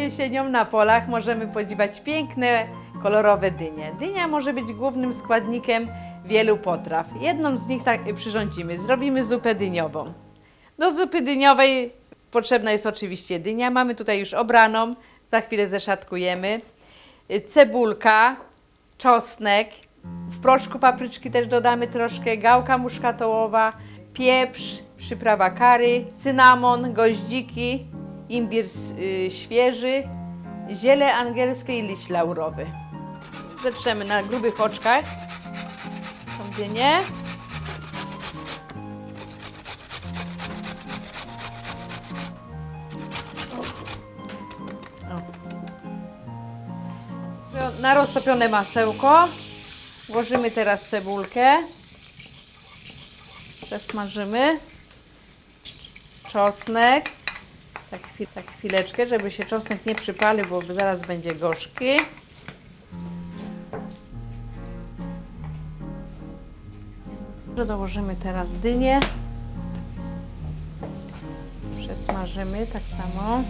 Jesienią na polach możemy podziwiać piękne, kolorowe dynie. Dynia może być głównym składnikiem wielu potraw. Jedną z nich tak przyrządzimy. Zrobimy zupę dyniową. Do zupy dyniowej potrzebna jest oczywiście dynia. Mamy tutaj już obraną. Za chwilę zeszatkujemy. Cebulka, czosnek. W proszku papryczki też dodamy troszkę. Gałka muszkatołowa, pieprz, przyprawa kary, cynamon, goździki, imbir y, świeży, ziele angielskie i liść laurowy. Zetrzemy na grubych oczkach. Dynię. O. Na roztopione masełko włożymy teraz cebulkę. Przesmażymy. Czosnek. Tak, chwi- tak chwileczkę, żeby się czosnek nie przypalił, bo zaraz będzie gorzki. Dołożymy teraz dynię. Przesmażymy tak samo.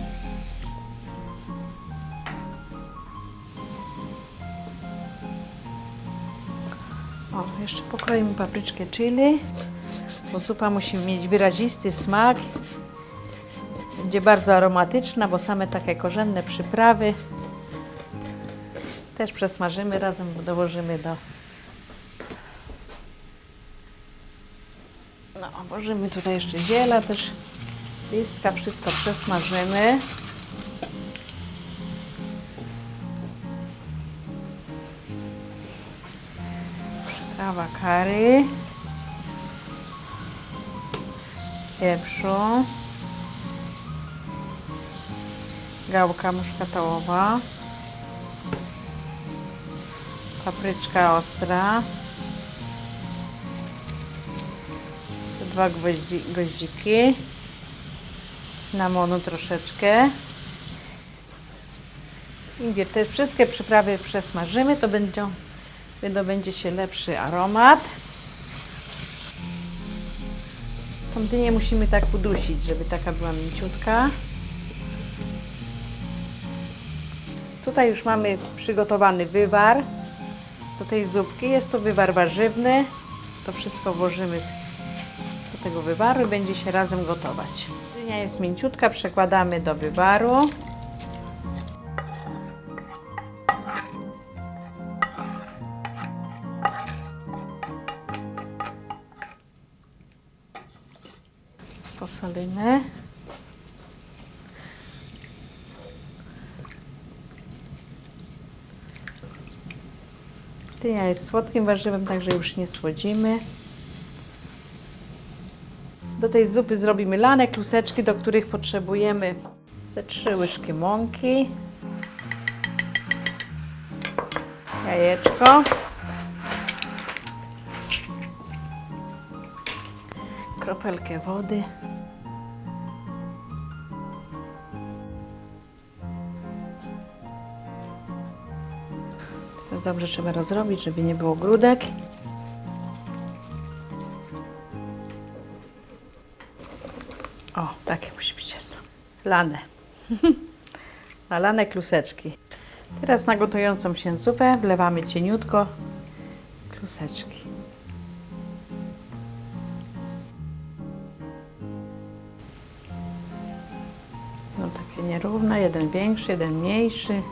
O, jeszcze pokroimy papryczkę chili, bo zupa musi mieć wyrazisty smak. Będzie bardzo aromatyczna, bo same takie korzenne przyprawy też przesmażymy razem, dołożymy do. No, włożymy tutaj jeszcze ziela, też listka, wszystko przesmażymy. Przyprawa kary, pieprzu, gałka muszkatołowa, papryczka ostra, dwa gwoździ, goździki, cynamonu troszeczkę. Imbir, te wszystkie przyprawy przesmażymy, to będą, wydobędzie się lepszy aromat. Tą dynię musimy tak udusić, żeby taka była mięciutka. Tutaj już mamy przygotowany wywar do tej zupki. Jest to wywar warzywny. To wszystko włożymy do tego wywaru i będzie się razem gotować. Dynia jest mięciutka, przekładamy do wywaru. Posolimy. Dynia jest słodkim warzywem, także już nie słodzimy. Do tej zupy zrobimy lane kluseczki, do których potrzebujemy ze trzy łyżki mąki, jajeczko, kropelkę wody, Dobrze trzeba rozrobić, żeby nie było grudek. O, takie musi być ciasto. Lane. Nalane kluseczki. Teraz na gotującą się zupę wlewamy cieniutko kluseczki. No takie nierówne, jeden większy, jeden mniejszy.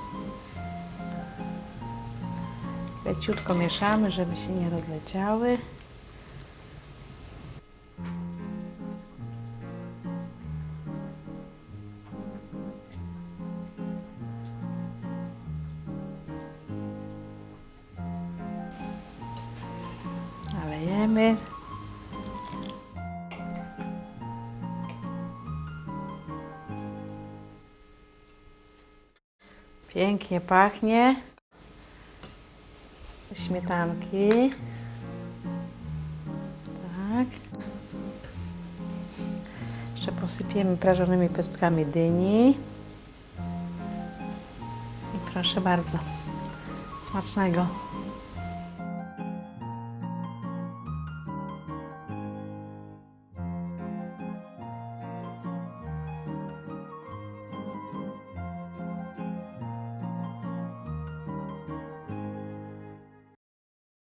Leciutko mieszamy, żeby się nie rozleciały. Nalejemy. Pięknie pachnie śmietanki. Tak. Jeszcze posypiemy prażonymi pestkami dyni. I proszę bardzo, smacznego.